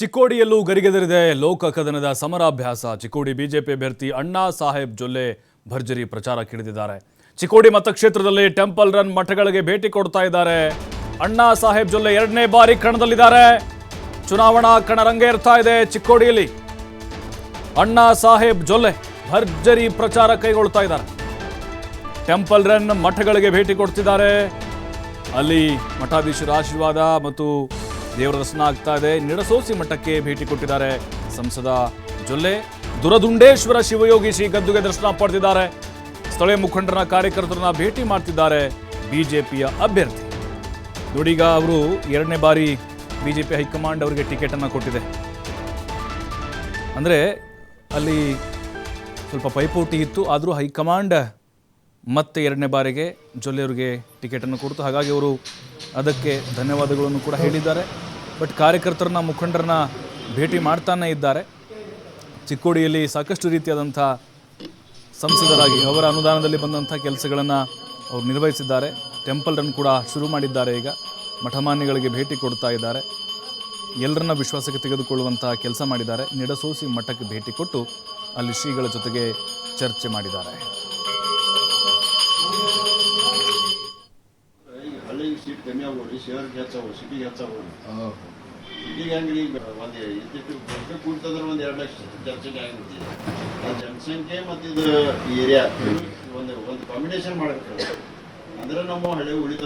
ಚಿಕ್ಕೋಡಿಯಲ್ಲೂ ಗರಿಗೆದರಿದೆ ಲೋಕ ಕದನದ ಸಮರಾಭ್ಯಾಸ. ಚಿಕ್ಕೋಡಿ ಬಿಜೆಪಿ ಅಭ್ಯರ್ಥಿ ಅಣ್ಣಾ ಸಾಹೇಬ್ ಜೊಲ್ಲೆ ಭರ್ಜರಿ ಪ್ರಚಾರ ಪ್ರಚಾರಕ್ಕಿಳಿದಿದ್ದಾರೆ ಚಿಕ್ಕೋಡಿ ಮತಕ್ಷೇತ್ರದಲ್ಲಿ ಟೆಂಪಲ್ ರನ್ ಮಠಗಳಿಗೆ ಭೇಟಿ ಕೊಡ್ತಾ ಇದ್ದಾರೆ. ಅಣ್ಣಾ ಸಾಹೇಬ್ ಜೊಲ್ಲೆ ಎರಡನೇ ಬಾರಿ ಕಣದಲ್ಲಿದ್ದಾರೆ. ಚುನಾವಣಾ ಕಣ ರಂಗೇರ್ತಾ ಇದೆ ಚಿಕ್ಕೋಡಿಯಲ್ಲಿ. ಅಣ್ಣಾ ಸಾಹೇಬ್ ಜೊಲ್ಲೆ ಭರ್ಜರಿ ಪ್ರಚಾರ ಕೈಗೊಳ್ತಾ ಇದ್ದಾರೆ. ಟೆಂಪಲ್ ರನ್ ಮಠಗಳಿಗೆ ಭೇಟಿ ಕೊಡ್ತಿದ್ದಾರೆ. ಅಲ್ಲಿ ಮಠಾಧೀಶರ ಆಶೀರ್ವಾದ ಮತ್ತು ದೇವರ ದರ್ಶನ ಆಗ್ತಾ ಇದೆ. ನಿಡಸೋಸಿ ಮಠಕ್ಕೆ ಭೇಟಿ ಕೊಟ್ಟಿದ್ದಾರೆ. ಸಂಸದ ಜೊಲ್ಲೆ ದುರದುಂಡೇಶ್ವರ ಶಿವಯೋಗಿ ಶ್ರೀ ಗದ್ದುಗೆ ದರ್ಶನ ಪಡೆದಿದ್ದಾರೆ. ಸ್ಥಳೀಯ ಮುಖಂಡರ ಕಾರ್ಯಕರ್ತರನ್ನ ಭೇಟಿ ಮಾಡ್ತಿದ್ದಾರೆ ಬಿಜೆಪಿಯ ಅಭ್ಯರ್ಥಿ. ನೋಡೀಗ ಅವರು ಎರಡನೇ ಬಾರಿ ಬಿಜೆಪಿ ಹೈಕಮಾಂಡ್ ಅವರಿಗೆ ಟಿಕೆಟ್ ಅನ್ನು ಕೊಟ್ಟಿದೆ. ಅಂದರೆ ಅಲ್ಲಿ ಸ್ವಲ್ಪ ಪೈಪೋಟಿ ಇತ್ತು, ಆದರೂ ಹೈಕಮಾಂಡ್ ಮತ್ತೆ ಎರಡನೇ ಬಾರಿಗೆ ಜೊಲ್ಲೆಯವರಿಗೆ ಟಿಕೆಟನ್ನು ಕೊಡ್ತು. ಹಾಗಾಗಿ ಅವರು ಅದಕ್ಕೆ ಧನ್ಯವಾದಗಳನ್ನು ಕೂಡ ಹೇಳಿದ್ದಾರೆ. ಬಟ್ ಕಾರ್ಯಕರ್ತರನ್ನ, ಮುಖಂಡರನ್ನ ಭೇಟಿ ಮಾಡ್ತಾನೇ ಇದ್ದಾರೆ. ಚಿಕ್ಕೋಡಿಯಲ್ಲಿ ಸಾಕಷ್ಟು ರೀತಿಯಾದಂಥ ಸಂಸದರಾಗಿ, ಅವರ ಅನುದಾನದಲ್ಲಿ ಬಂದಂಥ ಕೆಲಸಗಳನ್ನು ಅವರು ನಿರ್ವಹಿಸಿದ್ದಾರೆ. ಟೆಂಪಲ್ ರನ್ ಕೂಡ ಶುರು ಮಾಡಿದ್ದಾರೆ ಈಗ. ಮಠಮಾನ್ಯಗಳಿಗೆ ಭೇಟಿ ಕೊಡ್ತಾ ಇದ್ದಾರೆ. ಎಲ್ಲರನ್ನ ವಿಶ್ವಾಸಕ್ಕೆ ತೆಗೆದುಕೊಳ್ಳುವಂಥ ಕೆಲಸ ಮಾಡಿದ್ದಾರೆ. ನಿಡಸೋಸಿ ಮಠಕ್ಕೆ ಭೇಟಿ ಕೊಟ್ಟು ಅಲ್ಲಿ ಶ್ರೀಗಳ ಜೊತೆಗೆ ಚರ್ಚೆ ಮಾಡಿದ್ದಾರೆ. ಕಮ್ಮಿ ಆಗ್ಬೋದು ಶಹರ್ಗೆ ಹೆಚ್ಚಾವು ಸಿಟಿಗೆ ಹೆಚ್ಚಾವು ಸಿಟಿಗೆ ಹೆಂಗ್ರಿ ಈಗ ಒಂದು ಇದ್ದಿಟ್ಟು ಬರ್ಬೇಕು ಕೂಡ್ತಂದ್ರೆ ಒಂದು ಎರಡು ಲಕ್ಷ ಚರ್ಚೆಗೆ ಆಗಿಬಿಟ್ಟಿದೆ ಆ ಜನಸಂಖ್ಯೆ ಮತ್ತು ಇದು ಏರಿಯಾ ಒಂದು ಒಂದು ಕಾಂಬಿನೇಷನ್ ಮಾಡಬೇಕು ಅಂದ್ರೆ ನಮ್ಮ ಹಳೆ ಉಳಿತ